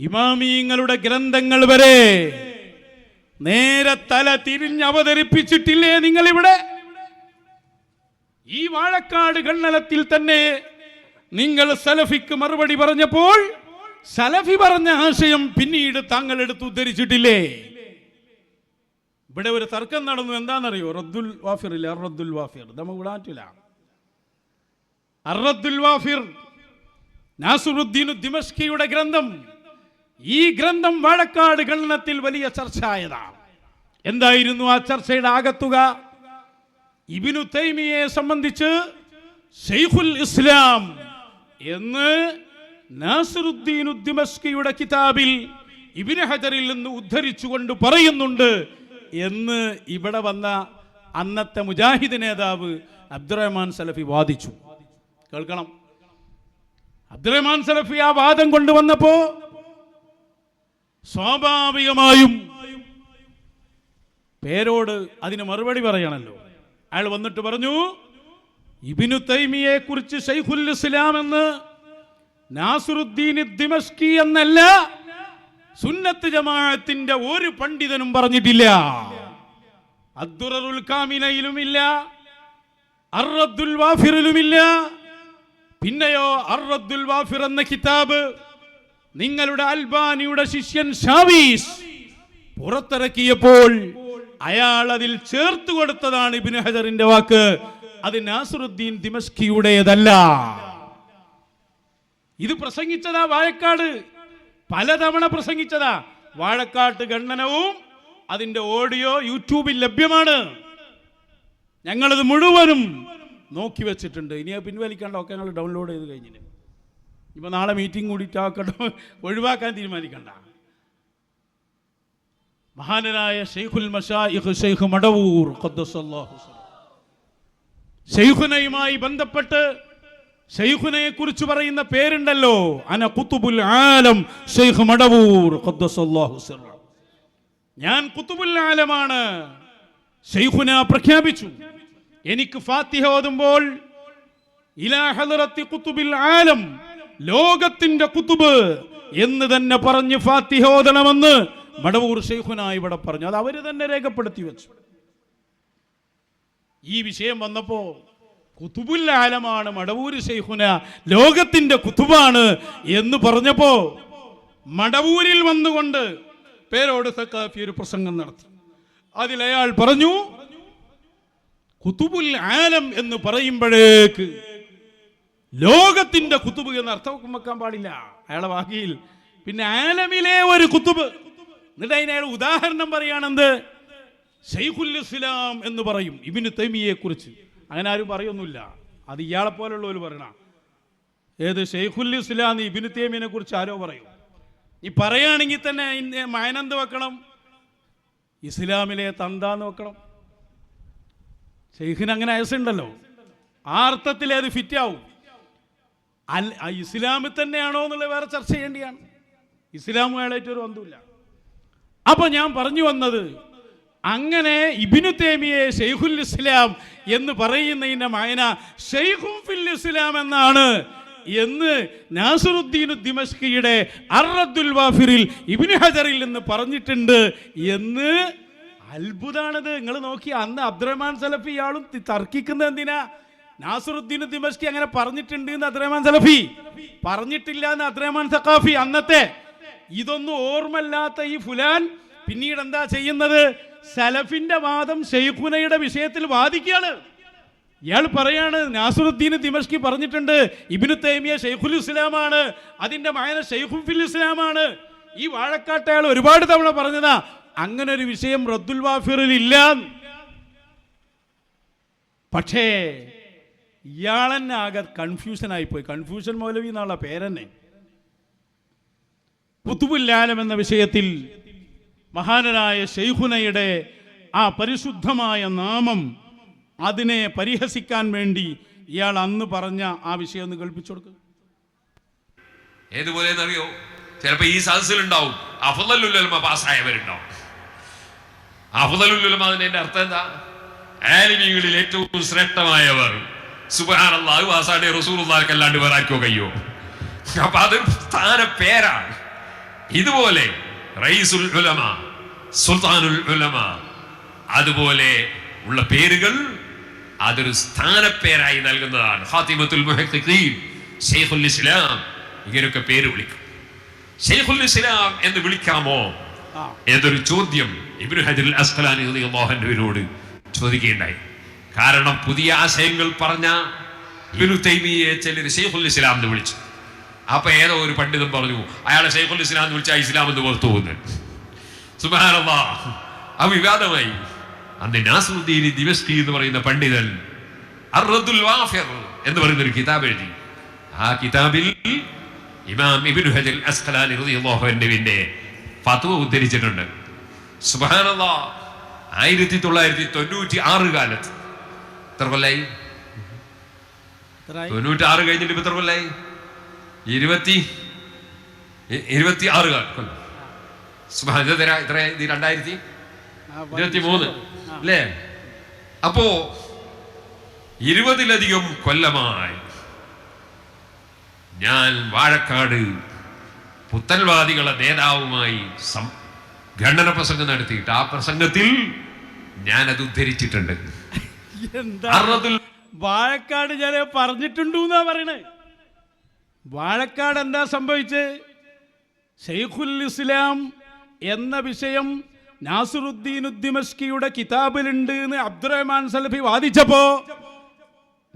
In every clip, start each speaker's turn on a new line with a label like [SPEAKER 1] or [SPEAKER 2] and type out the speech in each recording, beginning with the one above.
[SPEAKER 1] ഇമാമീങ്ങളുടെ ഗ്രന്ഥങ്ങൾ വരെ നേരെ തല തിരിഞ്ഞ് അവതരിപ്പിച്ചിട്ടില്ലേ നിങ്ങൾ ഇവിടെ ഈ വാഴക്കാട് കണ്ണലത്തിൽ തന്നെ നിങ്ങൾ സലഫിക്ക് മറുപടി പറഞ്ഞപ്പോൾ സലഫി പറഞ്ഞ ആശയം പിന്നീട് താങ്കൾ എടുത്ത് ഉദ്ധരിച്ചിട്ടില്ലേ? ഇവിടെ ഒരു തർക്കം നടന്നു. എന്താണെന്നറിയോ? റദ്ദുൽ വാഫിർ ഇല്ല അറദ്ദുൽ വാഫിർ നമുക്ക് വിടാറ്റില്ല അറദ്ദുൽ വാഫിർ നാസുറുദ്ദീൻ ദിമഷ്കിയുടെ ഗ്രന്ഥം ഈ ഗ്രന്ഥം വാഴക്കാട് ഖണ്ഡനത്തിൽ വലിയ ചർച്ചയായതാണ്. എന്തായിരുന്നു ആ ചർച്ചയുടെ ആകത്തുക? ഇബിനു തൈമിയെ സംബന്ധിച്ച് ഷെയ്ഖുൽ ഇസ്ലാം എന്ന് നാസറുദ്ദീൻ കിതാബിൽ ഇബിന് ഹജറിൽ നിന്ന് ഉദ്ധരിച്ചുകൊണ്ട് പറയുന്നുണ്ട് എന്ന് ഇവിടെ വന്ന അന്നത്തെ മുജാഹിദ് നേതാവ് അബ്ദുറഹ്മാൻ സലഫി വാദിച്ചു. കേൾക്കണം. അബ്ദുറഹ്മാൻ സലഫി ആ വാദം കൊണ്ടുവന്നപ്പോ സ്വാഭാവികമായും പേരോട് അതിന് മറുപടി പറയണല്ലോ. അയാൾ വന്നിട്ട് പറഞ്ഞു ഇബിനു തൈമിയെ കുറിച്ച് ഷൈഖുൽ ഇസ്ലാം എന്ന് നാസുറുദ്ദീൻ എന്നല്ല സുന്നത്ത് ജമാഅത്തിന്റെ ഒരു പണ്ഡിതനും പറഞ്ഞിട്ടില്ല. അദ്ദുററുൽ കാമിനയിലുമില്ല അറദ്ദുൽ വാഫിറിലുമില്ല പിന്നെയോ അറദ്ദുൽ വാഫിർ എന്ന കിതാബ് നിങ്ങളുടെ അൽബാനിയുടെ ശിഷ്യൻ ഷാവീസ് പുറത്തിറക്കിയപ്പോൾ അയാൾ അതിൽ ചേർത്ത് കൊടുത്തതാണ് ഇബിൻ ഹജറിന്റെ വാക്ക്. അത് നാസറുദ്ദീൻ ദിമസ്കിയുടേതല്ല. ഇത് പ്രസംഗിച്ചതാ വാഴക്കാട്. പലതവണ പ്രസംഗിച്ചതാ. വാഴക്കാട്ട് ഖണ്ഡനവും അതിന്റെ ഓഡിയോ യൂട്യൂബിൽ ലഭ്യമാണ്. ഞങ്ങളത് മുഴുവനും നോക്കി വെച്ചിട്ടുണ്ട്. ഇനി പിൻവലിക്കേണ്ട ഒക്കെ ഞങ്ങൾ ഡൗൺലോഡ് ചെയ്ത് കഴിഞ്ഞിന് ഇപ്പൊ നാളെ മീറ്റിംഗ് കൂടിയിട്ടാക്കണ്ട ഒഴിവാക്കാൻ തീരുമാനിക്കണ്ട. മഹാനരായ ഷെയ്ഖുൽ മഷായിഖ് ഷെയ്ഖ് മടവൂർ. ഷെയ്ഖുനയുമായി ബന്ധപ്പെട്ട് ഷെയ്ഖുനയെ കുറിച്ച് പറയുന്ന പേരുണ്ടല്ലോ. അന കുത്തുബുൽ ആലം ഷെയ്ഖ് മടവൂർ. ഞാൻ കുത്തുബുൽ ആലമാണ്. ഷെയ്ഖുന പ്രഖ്യാപിച്ചു. എനിക്ക് ഫാത്തിഹ ഓതുമ്പോൾ ഇലാ ഹളറത്തി കുത്തുബിൽ ആലം ലോകത്തിന്റെ കുത്തുബ് എന്ന് തന്നെ പറഞ്ഞ് ഫാത്തിഹോദണമെന്ന് മടവൂർ ഷെയ്ഖുനായി ഇവിടെ പറഞ്ഞു. അത് അവർ തന്നെ രേഖപ്പെടുത്തി വെച്ചു. ഈ വിഷയം വന്നപ്പോ കുത്തുബുൽ ആലമാണ് മടവൂർ ഷെയ്ഖുന ലോകത്തിന്റെ കുത്തുബാണ് എന്ന് പറഞ്ഞപ്പോ മടവൂരിൽ വന്നുകൊണ്ട് പേരോട് സക്കാഫി ഒരു പ്രസംഗം നടത്തി. അതിൽ അയാൾ പറഞ്ഞു കുത്തുബുൽ ആലം എന്ന് പറയുമ്പോഴേക്ക് ലോകത്തിന്റെ കുത്തുബ് എന്ന് അർത്ഥം വെക്കാൻ പാടില്ല. അയാളെ വാക്കിയിൽ. പിന്നെ ആലമിലെ ഒരു കുത്തുബ്. എന്നിട്ട് അതിന് അയാൾ ഉദാഹരണം പറയുകയാണെന്ത്? ഷെയ്ഖുൽ ഇസ്ലാം എന്ന് പറയും ഇബിന് തൈമിയെ കുറിച്ച്. അങ്ങനെ ആരും പറയൊന്നുമില്ല. അത് ഇയാളെ പോലുള്ളവർ പറയണ. ഏത്? ഷെയ്ഖുൽ ഇസ്ലാം ഇബിന് തൈമിനെ കുറിച്ച് ആരോ പറയും. ഈ പറയുകയാണെങ്കിൽ തന്നെ മയനന്ത് വെക്കണം? ഇസ്ലാമിലെ തന്താന്ന് വെക്കണം. ഷെയ്ഖിന് അങ്ങനെ അയസുണ്ടല്ലോ ആ അർത്ഥത്തിൽ അത് ഫിറ്റ് ആ ഇസ്ലാമിൽ തന്നെയാണോ എന്നുള്ളത് വേറെ ചർച്ച ചെയ്യേണ്ടിയാണ്. ഇസ്ലാമുമായിട്ട് ഒരു ബന്ധമില്ല അപ്പൊ ഞാൻ പറഞ്ഞു വന്നത് അങ്ങനെ ഇബിനു തേമിയെ ഷെയ്ഖുൽ ഇസ്ലാം എന്ന് പറയുന്നതിന്റെ മായന ഷെയ്ഖും ഫിൽ ഇസ്ലാം എന്നാണ് എന്ന് നാസറുദ്ദീൻ ദിമഷ്കിയുടെ അറദ്ദുൽ വാഫിറിൽ ഇബിന് ഹജറിൽ നിന്ന് പറഞ്ഞിട്ടുണ്ട് എന്ന്. അത്ഭുതാണിത്. നിങ്ങൾ നോക്കി അന്ന് അബ്ദുറഹ്മാൻ സലഫി ഇയാളും തർക്കിക്കുന്നത് എന്തിനാ? നാസറുദ്ദീൻ ദിമഷ്കി അങ്ങനെ പറഞ്ഞിട്ടുണ്ട് എന്ന് അദ്രഹ്മാൻ സലഫി. പറഞ്ഞിട്ടില്ല എന്ന് അദ്രഹ്മാൻ സഖാഫി. അന്നത്തെ ഇതൊന്നും ഓർമ്മല്ലാത്ത ഈ ഫുലാൻ പിന്നീട് എന്താ ചെയ്യുന്നത്? സലഫിന്റെ വാദം ഷെയ്ഖുനയുടെ വിഷയത്തിൽ വാദിക്കുകയാണ്. ഇയാൾ പറയാണ് നാസുറുദ്ദീൻ ദിമഷ്കി പറഞ്ഞിട്ടുണ്ട് ഇബിനു തൈമിയ ഷെയ്ഖുൽ ഇസ്ലാമാണ് അതിന്റെ മായന ഷെയ്ഖുൽ ഫിൽ ഇസ്ലാമാണ്. ഈ വാഴക്കാട്ട് അയാൾ ഒരുപാട് തവണ പറഞ്ഞതാ അങ്ങനെ ഒരു വിഷയം റദ്ദുൽ വാഫിറിൽ ഇല്ല. പക്ഷേ ഇയാളെന്നെ ആകെ കൺഫ്യൂഷൻ ആയിപ്പോയി കൺഫ്യൂഷൻ മൗലവി എന്നുള്ള പേരെന്നെ. കുത്തുബുല്ലാലം എന്ന വിഷയത്തിൽ മഹാനരായ ഷെയ്ഖുനയുടെ ആ പരിശുദ്ധമായ നാമം അതിനെ പരിഹസിക്കാൻ വേണ്ടി ഇയാൾ അന്ന് പറഞ്ഞ ആ വിഷയം ഒന്ന് കേൾപ്പിച്ചു കൊടുക്കുക
[SPEAKER 2] ഏതുപോലെ അറിയോ ചിലപ്പോ ഈ സദസ്സിലുണ്ടാവും. അഫദലുല്ലമ പാസ്സായവരുണ്ടാവും. അഫദലുല്ലമ അതിന്റെ അർത്ഥം എന്താ? ആലിമികളിൽ ഏറ്റവും ശ്രേഷ്ഠമായവർ. സുബാനല്ലാഹു പാസ്സാടെ റസൂലുള്ളാഹിക്ക് അല്ലാണ്ട് വേറെ ആർക്കോ കയ്യോ അപ്പൊ അത് സ്ഥാന പേരാണ്. ഇതുപോലെ റൈസുൽ ഉലമ സുൽത്താനുൽ ഉലമ അതുപോലെ ഉള്ള പേരുകൾ അതൊരു സ്ഥാനപ്പേരായി നൽകുന്നതാണ്. ഹാത്തിമത്തുൽ ഷെയ്ഖുൽ ഇസ്ലാം ഇങ്ങനെയൊക്കെ പേര് വിളിക്കും. ഷെയ്ഖുൽ ഇസ്ലാം എന്ന് വിളിക്കാമോ? എന്നൊരു ചോദ്യം ഇബ്നു ഹജർ അസ്കലാനി റളിയല്ലാഹുവിനോട് ചോദിക്കുകയുണ്ടായി. കാരണം പുതിയ ആശയങ്ങൾ പറഞ്ഞ ഇബ്നു തൈമിയെ ചിലർ ഷെയ്ഖുൽ ഇസ്ലാം എന്ന് വിളിച്ചു. അപ്പൊ ഏതോ ഒരു പണ്ഡിതൻ പറഞ്ഞു അയാളെ ഷെയ്ഖുൽ ഇസ്ലാം എന്ന് വിളിച്ചാൽ ഇസ്ലാം എന്ന് പുറത്തു പോകുന്നത് സുബ്ഹാനല്ലാഹ് ആ വിവാദമായി. അന്ന് നാസുദ്ദീൻ ദിവസ്കി എന്ന് പറയുന്ന പണ്ഡിതൻ അർറദുൽ വാഫിർ എന്ന് പറയുന്ന ഒരു കിതാബ് എഴുതി. ആ കിതാബിൽ ഇമാം ഇബ്നു ഹജൽ അസ്ഖലാനി അൻഹുവിന്റെ ഫത്വ ഉദ്ധരിച്ചിട്ടുണ്ട്. സുബ്ഹാനല്ലാഹ് ആയിരത്തി തൊള്ളായിരത്തി തൊണ്ണൂറ്റി ആറ് കാലത്ത് എത്ര കൊല്ലായി? തൊണ്ണൂറ്റാറ് കഴിഞ്ഞിട്ട് ഇപ്പൊ എത്ര കൊല്ലായി? ഇരുപത്തി ഇരുപത്തി ആറ് കാലം കൊല്ലം. സുബ്ഹാന ഇത്ര ഇത് രണ്ടായിരത്തി ഇരുപത്തി മൂന്ന് അല്ലേ? അപ്പോ ഇരുപതിലധികം കൊല്ലമായി ഞാൻ വാഴക്കാട് പുത്തൻവാദികളെ നേതാവുമായി സം- ഖണ്ഡന പ്രസംഗം നടത്തിയിട്ട് ആ പ്രസംഗത്തിൽ ഞാനത് അത് ഉദ്ധരിച്ചിട്ടുണ്ട്.
[SPEAKER 1] എന്താ? വാഴക്കാട് ഞാൻ പറഞ്ഞിട്ടുണ്ടെന്നാ പറയണേ. വാഴക്കാട് എന്താ സംഭവിച്ച്? ഷെയ്ഖുൽ ഇസ്ലാം എന്ന വിഷയം നാസുറുദ്ദീൻ ഉദ്ദിമഷ്കിയുടെ കിതാബിലുണ്ട് എന്ന് അബ്ദുറഹ്മാൻ സലഫി വാദിച്ചപ്പോ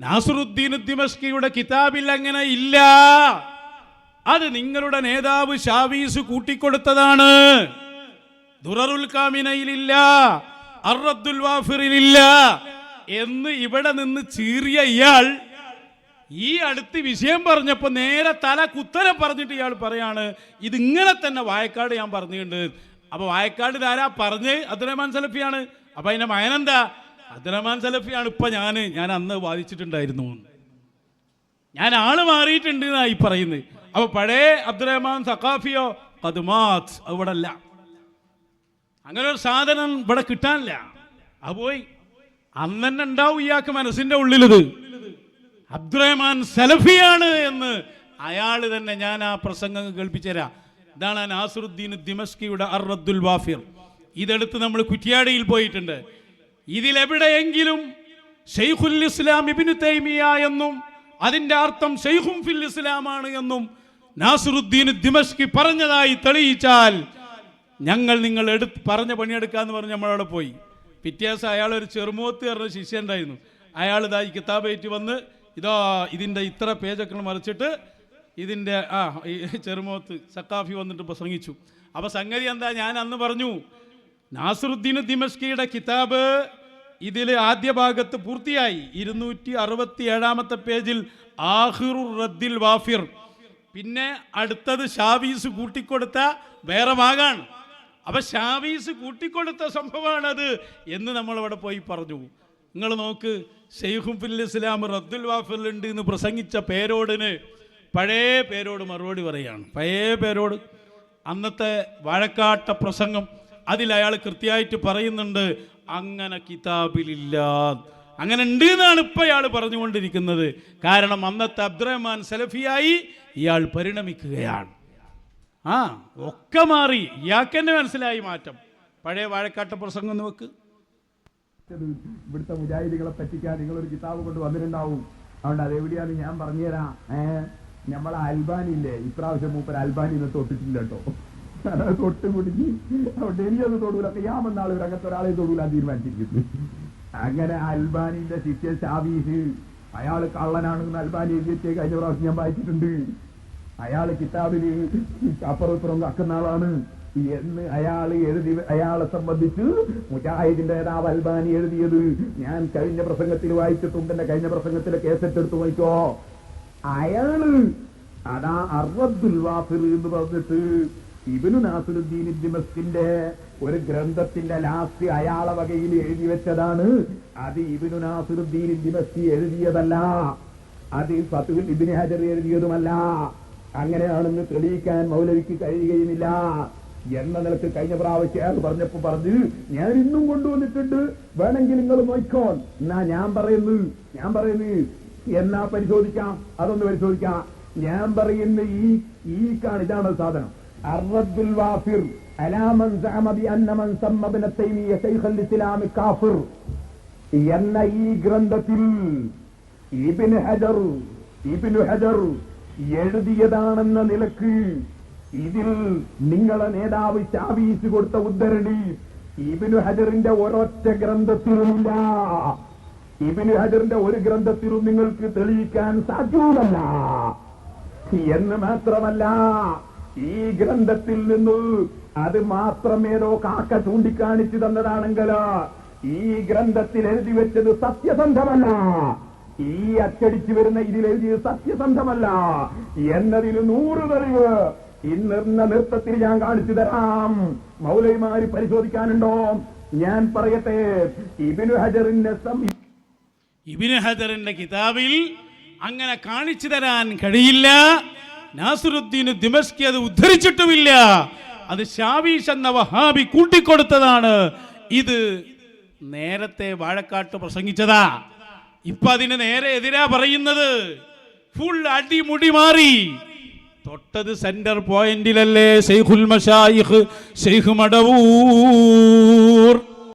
[SPEAKER 1] നാസുറുദ്ദീൻ ഉദ്ദിമഷ്കിയുടെ കിതാബിൽ അങ്ങനെ ഇല്ല. അത് നിങ്ങളുടെ നേതാവ് ഷാവീസ് കൂട്ടിക്കൊടുത്തതാണ്. ദുററുൽ കാമിനയിലില്ല അറദ്ദുൽ വാഫിറിലില്ല എന്ന് ഇവിടെ നിന്ന് ചീറിയ ഇയാൾ ഈ അടുത്ത് വിഷയം പറഞ്ഞപ്പോൾ നേരെ തല കുത്തനെ പറഞ്ഞിട്ട് ഇയാൾ പറയാണ് ഇതിങ്ങനെ തന്നെ വായക്കാട് ഞാൻ പറഞ്ഞിട്ടുണ്ട്. അപ്പൊ വായക്കാട് ഇതാരാ പറഞ്ഞ്? അബ്ദുറഹ്മാൻ സലഫിയാണ്. അപ്പൊ അതിന്റെ മയനെന്താ? അബ്ദുറഹ്മാൻ സലഫിയാണ് ഇപ്പൊ ഞാൻ ഞാൻ അന്ന് വാദിച്ചിട്ടുണ്ടായിരുന്നു. ഞാൻ ആൾ മാറിയിട്ടുണ്ട് ഈ പറയുന്നത്. അപ്പൊ പഴയ അബ്ദുറഹ്മാൻ സഖാഫിയോ കതുമാത് അവിടെ അല്ല അങ്ങനെ ഒരു സാധനം ഇവിടെ കിട്ടാനില്ല. അത് പോയി. അന്ന് തന്നെ ഉണ്ടാവും ഇയാൾക്ക് മനസ്സിന്റെ ഉള്ളിലിത്. അബ്ദുറഹ്മാൻ സലഫിയാണ് എന്ന് അയാൾ തന്നെ ഞാൻ ആ പ്രസംഗം കേൾപ്പിച്ചുതരാം. ഇതാണ് നാസറുദ്ദീൻ ദിമസ്കിയുടെ അറദ്ദുൽ വാഫിർ. ഇതെടുത്ത് നമ്മൾ കുറ്റിയാടിയിൽ പോയിട്ടുണ്ട്. ഇതിലെവിടെയെങ്കിലും ഷെയ്ഖുൽ ഇസ്ലാം ഇബിനു തൈമിയ എന്നും അതിന്റെ അർത്ഥം ഷെയ്ഖും ഫിൽ ഇസ്ലാമാണ് എന്നും നാസറുദ്ദീൻ ദിമസ്കി പറഞ്ഞതായി തെളിയിച്ചാൽ ഞങ്ങൾ നിങ്ങൾ എടുത്ത് പറഞ്ഞ പണിയെടുക്കാന്ന് പറഞ്ഞ് നമ്മളവിടെ പോയി. പിറ്റേ ദിവസം അയാൾ ഒരു ചെറുമൂത്ത് പറഞ്ഞ ശിഷ്യ ഉണ്ടായിരുന്നു അയാൾ ഇതാ ഈ കിതാബേറ്റ് വന്ന് ഇതോ ഇതിന്റെ ഇത്ര പേജൊക്കെ മറിച്ചിട്ട് ഇതിന്റെ ആ ചെറുമോത്ത് സക്കാഫി വന്നിട്ട് പ്രസംഗിച്ചു. അപ്പോൾ സംഗതി എന്താ? ഞാൻ അന്ന് പറഞ്ഞു നാസറുദ്ദീൻ ദിമസ്കിയുടെ കിതാബ് ഇതിൽ ആദ്യ ഭാഗത്ത് പൂർത്തിയായി. ഇരുന്നൂറ്റി അറുപത്തി ഏഴാമത്തെ പേജിൽ ആഹിറു റദ്ദിൽ വാഫിർ. പിന്നെ അടുത്തത് ഷാവീസ് കൂട്ടിക്കൊടുത്ത വേറെ ഭാഗമാണ്. അപ്പൊ ഷാവീസ് കൂട്ടിക്കൊടുത്ത സംഭവമാണത് എന്ന് നമ്മളവിടെ പോയി പറഞ്ഞു. നിങ്ങൾ നോക്ക് ഷെയ്ഖുഫുൽ ഇസ്ലാം റദ്ദുൽ വാഫലുണ്ട് എന്ന് പ്രസംഗിച്ച പേരോടിന് പഴയ പേരോട് മറുപടി പറയുകയാണ് പഴയ പേരോട് അന്നത്തെ വഴക്കാട്ട പ്രസംഗം അതിൽ അയാൾ കൃത്യമായിട്ട് പറയുന്നുണ്ട് അങ്ങനെ കിതാബിലില്ല അങ്ങനെ ഉണ്ട് എന്നാണ് ഇപ്പൊ ഇയാൾ പറഞ്ഞുകൊണ്ടിരിക്കുന്നത്. കാരണം അന്നത്തെ അബ്ദുറഹ്മാൻ സലഫിയായി ഇയാൾ പരിണമിക്കുകയാണ്. ആ ഒക്കെ മാറി. ഇയാൾക്ക് തന്നെ മനസ്സിലായി മാറ്റം. പഴയ വാഴക്കാട്ട പ്രസംഗം ഒന്ന് വെക്ക്.
[SPEAKER 3] ഇവിടുത്തെ മുജാഹിദികളെ പറ്റിക്കാൻ നിങ്ങളൊരു കിതാബ് കൊണ്ട് വന്നിട്ടുണ്ടാവും. അതുകൊണ്ട് അതെവിടെയാന്ന് ഞാൻ പറഞ്ഞുതരാം. ഏ നമ്മളെ അൽബാനില്ലേ ഇപ്രാവശ്യം മൂപ്പർ അൽബാനിന്ന് തൊട്ടിട്ടില്ല കേട്ടോ. തൊട്ട് കുടുങ്ങി. അതുകൊണ്ട് എനിക്കത് തൊടൂല. ഞാൻ വന്നാൾ അങ്ങനത്തെ ഒരാളെ തൊടൂല തീരുമാനിച്ചിരിക്കുന്നു. അങ്ങനെ അൽബാനിന്റെ ശിഷ്യ ഷാബീസ് അയാൾ കള്ളനാണെന്ന് അൽബാനി എഴുതിയ കഴിഞ്ഞ പ്രാവശ്യം ഞാൻ വായിച്ചിട്ടുണ്ട്. അയാൾ കിതാബിന് അപ്പുറപ്പുറം കാക്കുന്ന ആളാണ്. എന്ന് അയാൾ എഴുതി അയാളെ സംബന്ധിച്ച് മുജാഹിദിന്റെ നേതാവ് അൽബാനി എഴുതിയത്. ഞാൻ കഴിഞ്ഞ പ്രസംഗത്തിൽ വായിച്ചിട്ടുണ്ട്. എന്റെ കഴിഞ്ഞ പ്രസംഗത്തിലെ കേസറ്റ് എടുത്ത് വായിക്കോ. അയാൾ അതാ അർവദ്ദുൽ വാഫിർ എന്ന് പറഞ്ഞിട്ട് ഇബിനു നാസുരുദ്ദീൻ ദിമസ്കിന്റെ ഒരു ഗ്രന്ഥത്തിന്റെ ലാസ്റ്റ് അയാളെ വകയിൽ എഴുതി വെച്ചതാണ്. അത് ഇബിനു നാസുരുദ്ദീൻ ദിമസ്കി എഴുതിയതല്ല. അത് ഫതുൽ ഇബിന് ഹജർ എഴുതിയതുമല്ല. അങ്ങനെയാണെന്ന് തെളിയിക്കാൻ മൗലവിക്ക് കഴിയുകയുമില്ല. എന്ന നിലയ്ക്ക് കഴിഞ്ഞ പ്രാവശ്യം അയാൾ പറഞ്ഞപ്പോ പറഞ്ഞു ഞാൻ ഇന്നും കൊണ്ടുവന്നിട്ടുണ്ട്. വേണമെങ്കിൽ നിങ്ങൾ നോക്കോ എന്നാ ഞാൻ പറയുന്നു ഞാൻ പറയുന്നു. എന്നാ പരിശോധിക്കാം? അതൊന്ന് പരിശോധിക്കാം. ഞാൻ പറയുന്ന ഈ ഈ കാണിതാണ് സാധനം. അറബുൽ വാഫിർ എന്ന ഈ ഗ്രന്ഥത്തിൽ ഇബിൻ ഹജർ ഇബിൻ ഹജർ എഴുതിയതാണെന്ന നിലയ്ക്ക് ഇതിൽ നിങ്ങളെ നേതാവ് ചാവീസ് കൊടുത്ത ഉദ്ധരണി ഇബിനു ഹജറിന്റെ ഒരൊറ്റ ഗ്രന്ഥത്തിലുമില്ല. ഇബിനു ഹജറിന്റെ ഒരു ഗ്രന്ഥത്തിലും നിങ്ങൾക്ക് തെളിയിക്കാൻ സാധ്യമല്ല. എന്ന് മാത്രമല്ല ഈ ഗ്രന്ഥത്തിൽ നിന്ന് അത് മാത്രമേതോ കാക്ക ചൂണ്ടിക്കാണിച്ചു തന്നതാണെങ്കിലോ ഈ ഗ്രന്ഥത്തിൽ എഴുതി വെച്ചത് സത്യസന്ധമല്ല. ഈ അച്ചടിച്ചു വരുന്ന ഇതിൽ എഴുതിയത് സത്യസന്ധമല്ല. എന്നതിൽ നൂറ് തെളിവ്. ഇന്നിർന്ന നൃത്തത്തിൽ ഞാൻ കാണിച്ചു തരാം. മൗലൈമാര് പരിശോധിക്കാനുണ്ടോ? ഞാൻ പറയട്ടെ. ഇബിനു ഹജറിന്റെ
[SPEAKER 1] ഇബിന് ഹജറിന്റെ കിതാബിൽ അങ്ങനെ കാണിച്ചു തരാൻ കഴിയില്ല. നാസുറുദ്ദീന് ദിമസ്കി അത് ഉദ്ധരിച്ചിട്ടുമില്ല. അത് ഷാവീഷ് എന്ന വഹാബി കൂട്ടിക്കൊടുത്തതാണ്. ഇത് നേരത്തെ വാഴക്കാട്ട് പ്രസംഗിച്ചതാ. ഇപ്പൊ അതിന് നേരെ എതിരാ പറയുന്നത്. ഫുൾ അടിമുടി മാറി. തൊട്ടത് സെന്റർ പോയിന്റിലല്ലേ ഷെയ്ഖുൽ മഷായിഖ് ഷെയ്ഖ് മടവൂർ.